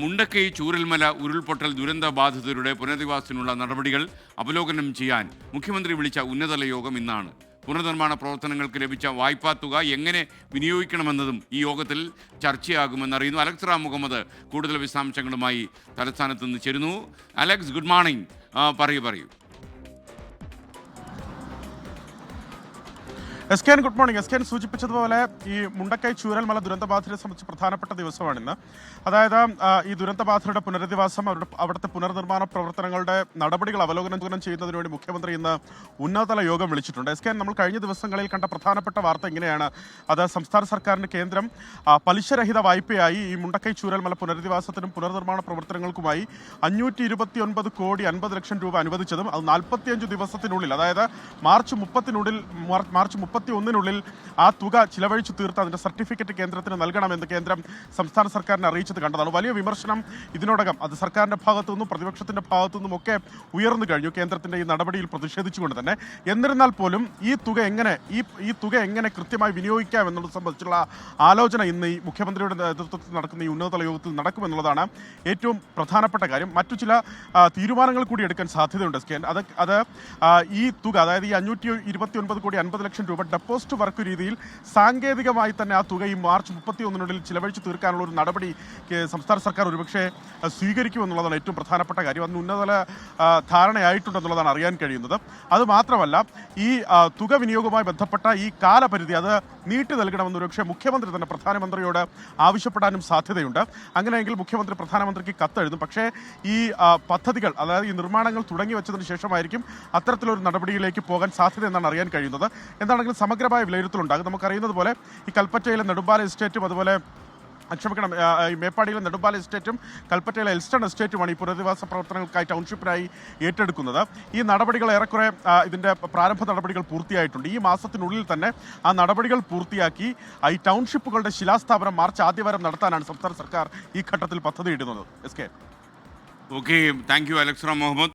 മുണ്ടക്കൈ ചൂരൽമല ഉരുൾപൊട്ടൽ ദുരന്ത ബാധിതരുടെ പുനരധിവാസത്തിനുള്ള നടപടികൾ അവലോകനം ചെയ്യാൻ മുഖ്യമന്ത്രി വിളിച്ച ഉന്നതതല യോഗം ഇന്നാണ്. പുനർനിർമ്മാണ പ്രവർത്തനങ്ങൾക്ക് ലഭിച്ച വായ്പാ തുക എങ്ങനെ വിനിയോഗിക്കണമെന്നതും ഈ യോഗത്തിൽ ചർച്ചയാകുമെന്നറിയുന്നു അലക്സ് റാം മുഹമ്മദ് കൂടുതൽ വിശദാംശങ്ങളുമായി തലസ്ഥാനത്ത് നിന്ന് ചേരുന്നു. Alex good morning. പറയൂ പറയൂ. S K N good morning. S K N സൂചിപ്പിച്ചതുപോലെ ഈ മുണ്ടക്കൈ ചൂരൽമല ദുരന്തബാധിതരെ സംബന്ധിച്ച് പ്രധാനപ്പെട്ട ദിവസമാണിന്ന്. അതായത് ഈ ദുരന്തബാധിതരുടെ പുനരധിവാസം അവരുടെ അവിടുത്തെ പുനർനിർമ്മാണ പ്രവർത്തനങ്ങളുടെ നടപടികൾ അവലോകനം ചെയ്യുന്നതിന് വേണ്ടി മുഖ്യമന്ത്രി ഇന്ന് ഉന്നതതല യോഗം വിളിച്ചിട്ടുണ്ട്. എസ് കെ എൻ നമ്മൾ കഴിഞ്ഞ ദിവസങ്ങളിൽ കണ്ട പ്രധാനപ്പെട്ട വാർത്ത ഇങ്ങനെയാണ് അത് സംസ്ഥാന സർക്കാരിന് കേന്ദ്രം പലിശരഹിത വായ്പയായി ഈ മുണ്ടക്കൈ ചൂരൽമല പുനരധിവാസത്തിനും പുനർനിർമ്മാണ പ്രവർത്തനങ്ങൾക്കുമായി അഞ്ഞൂറ്റി ഇരുപത്തി ഒൻപത് കോടി അൻപത് ലക്ഷം രൂപ അനുവദിച്ചതും അത് നാൽപ്പത്തിയഞ്ച് ദിവസത്തിനുള്ളിൽ അതായത് മാർച്ച് മുപ്പത്തിനുള്ളിൽ മാർ- മാർച്ച് മുപ്പത്തി ഒന്നിനുള്ളിൽ ആ തുക ചിലവഴിച്ചു തീർത്ത് അതിന്റെ സർട്ടിഫിക്കറ്റ് കേന്ദ്രത്തിന് നൽകണമെന്ന് കേന്ദ്രം സംസ്ഥാന സർക്കാരിനെ അറിയിച്ചത് കണ്ടതാണ്. വലിയ വിമർശനം ഇതിനോടകം അത് സർക്കാരിന്റെ ഭാഗത്തു നിന്നും പ്രതിപക്ഷത്തിന്റെ ഭാഗത്തു നിന്നും ഒക്കെ ഉയർന്നു കഴിഞ്ഞു. കേന്ദ്രത്തിന്റെ ഈ നടപടിയിൽ പ്രതിഷേധിച്ചുകൊണ്ട് തന്നെ. എന്നിരുന്നാൽ പോലും ഈ തുക എങ്ങനെ ഈ ഈ തുക എങ്ങനെ കൃത്യമായി വിനിയോഗിക്കാം എന്നുള്ളത് സംബന്ധിച്ചുള്ള ആലോചന ഇന്ന് ഈ മുഖ്യമന്ത്രിയുടെ നേതൃത്വത്തിൽ നടക്കുന്ന ഈ ഉന്നതതല യോഗത്തിൽ നടക്കുമെന്നുള്ളതാണ് ഏറ്റവും പ്രധാനപ്പെട്ട കാര്യം. മറ്റു ചില തീരുമാനങ്ങൾ കൂടി എടുക്കാൻ സാധ്യതയുണ്ട്. സ്കാൻ അത് അത് ഈ തുക അതായത് ഈ അഞ്ഞൂറ്റി ഇരുപത്തി ഒൻപത് കോടി അൻപത് ലക്ഷം രൂപ ഡെപ്പോസിറ്റ് വർക്ക് രീതിയിൽ സാങ്കേതികമായി തന്നെ ആ തുക ഈ മാർച്ച് മുപ്പത്തി ഒന്നിനുള്ളിൽ ചിലവഴിച്ച് തീർക്കാനുള്ള ഒരു നടപടി സംസ്ഥാന സർക്കാർ ഒരുപക്ഷെ സ്വീകരിക്കുമെന്നുള്ളതാണ് ഏറ്റവും പ്രധാനപ്പെട്ട കാര്യം. അതിന് ഉന്നതതല ആ, ധാരണയായിട്ടുണ്ടെന്നുള്ളതാണ് അറിയാൻ കഴിയുന്നത്. അതുമാത്രമല്ല ഈ തുക വിനിയോഗവുമായി ബന്ധപ്പെട്ട ഈ കാലപരിധി അത് നീട്ടി നൽകണമെന്ന് ഒരുപക്ഷെ മുഖ്യമന്ത്രി തന്നെ പ്രധാനമന്ത്രിയോട് ആവശ്യപ്പെടാനും സാധ്യതയുണ്ട്. അങ്ങനെയെങ്കിൽ മുഖ്യമന്ത്രി പ്രധാനമന്ത്രിക്ക് കത്തെഴുതും. പക്ഷേ ഈ പദ്ധതികൾ അതായത് ഈ നിർമ്മാണങ്ങൾ തുടങ്ങി വെച്ചതിന് ശേഷമായിരിക്കും അത്തരത്തിലൊരു നടപടിയിലേക്ക് പോകാൻ സാധ്യത എന്നാണ് അറിയാൻ കഴിയുന്നത്. എന്താണെങ്കിലും സമഗ്രമായ വിലയിരുത്തലുണ്ടാകും നമുക്കറിയുന്നത് പോലെ ഈ കൽപ്പറ്റയിലെ നെടുമ്പാല എസ്റ്റേറ്റും അതുപോലെ ക്ഷമിക്കണം ഈ മേപ്പാടിയിലെ നെടുമ്പാല എസ്റ്റേറ്റും കൽപ്പറ്റയിലെ എൽസ്റ്റൺ എസ്റ്റേറ്റുമാണ് ഈ പുനരധിവാസ പ്രവർത്തനങ്ങൾക്കായി ടൗൺഷിപ്പിനായി ഏറ്റെടുക്കുന്നത്. ഈ നടപടികൾ ഏറെക്കുറെ ഇതിന്റെ പ്രാരംഭ നടപടികൾ പൂർത്തിയായിട്ടുണ്ട്. ഈ മാസത്തിനുള്ളിൽ തന്നെ ആ നടപടികൾ പൂർത്തിയാക്കി ഈ ടൗൺഷിപ്പുകളുടെ ശിലാസ്ഥാപനം മാർച്ച് ആദ്യവാരം നടത്താനാണ് സംസ്ഥാന സർക്കാർ ഈ ഘട്ടത്തിൽ പദ്ധതിയിടുന്നത്. S K. Okay thank you Alex Muhammad